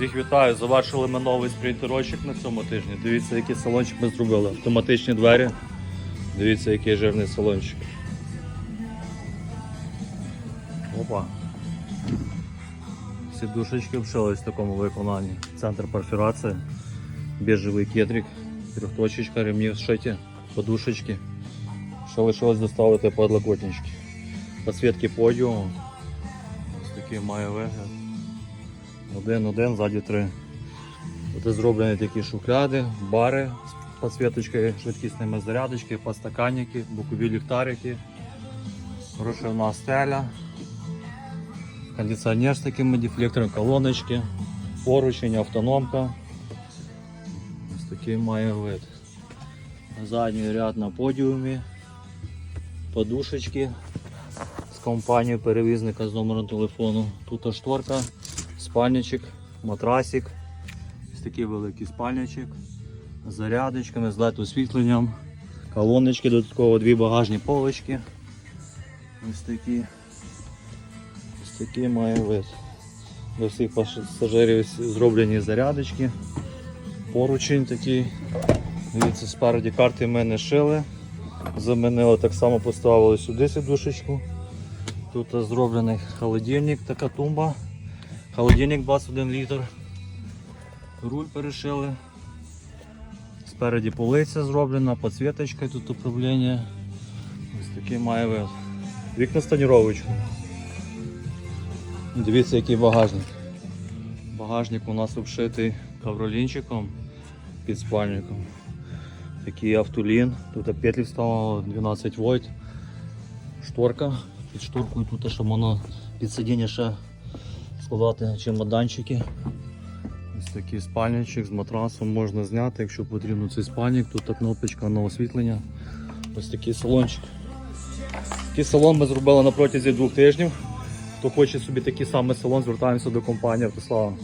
Всіх вітаю, завершили ми новий спринтерочок на цьому тижні. Дивіться, який салончик ми зробили. Автоматичні двері. Дивіться, який жирний салончик. Опа. Всі душечки вшились в такому виконанні. Центр перфорації, біжевий кедрик, трьохточечка, ремні вшиті, подушечки. Що лишилось доставити подлокотнички. Підсвітки подіуму. Ось такий має вигляд. Один, один, ззаді три. Тут зроблені такі шухляди, бари з підсвіточкою, швидкісними зарядочки, подстаканники, бокові ліхтарики, розшивна стеля, кондиціонер з такими дефлекторами, колоночки, поручень, автономка. Ось такий має вид. Задній ряд на подіумі, подушечки з компанією перевізника з номером телефону. Тут шторка, спальничок, матрасик. Ось такий великий спальничок. з Зарядочками, з LED освітленням, колоночки, додатково дві багажні полочки. Ось такі. Ось такий має вид. До всіх пасажирів зроблені зарядочки. Поручень такий. Дивіться, спереді карти ми не шили. Замінили, так само поставили сюди сідушечку. Тут зроблений холодильник, така тумба. Холодильник 21 літр. Руль перешили. Спереді полиця зроблена, підсвіточка тут управління. Ось такий має вид. Вікна з. Дивіться, який багажник. Багажник у нас обшитий ковролінчиком під спальником. Такий автолін. Тут петлі вставили 12 вольт. Шторка. Під шторкою тут ще можна під сидіння ще складати чемоданчики. Ось такий спальничок з матрасом можна зняти, якщо потрібно цей спальник. Тут кнопочка на освітлення. Ось такий салончик. Такий салон ми зробили на протязі двох тижнів. Хто хоче собі такий самий салон, звертаємося до компанії Автослава.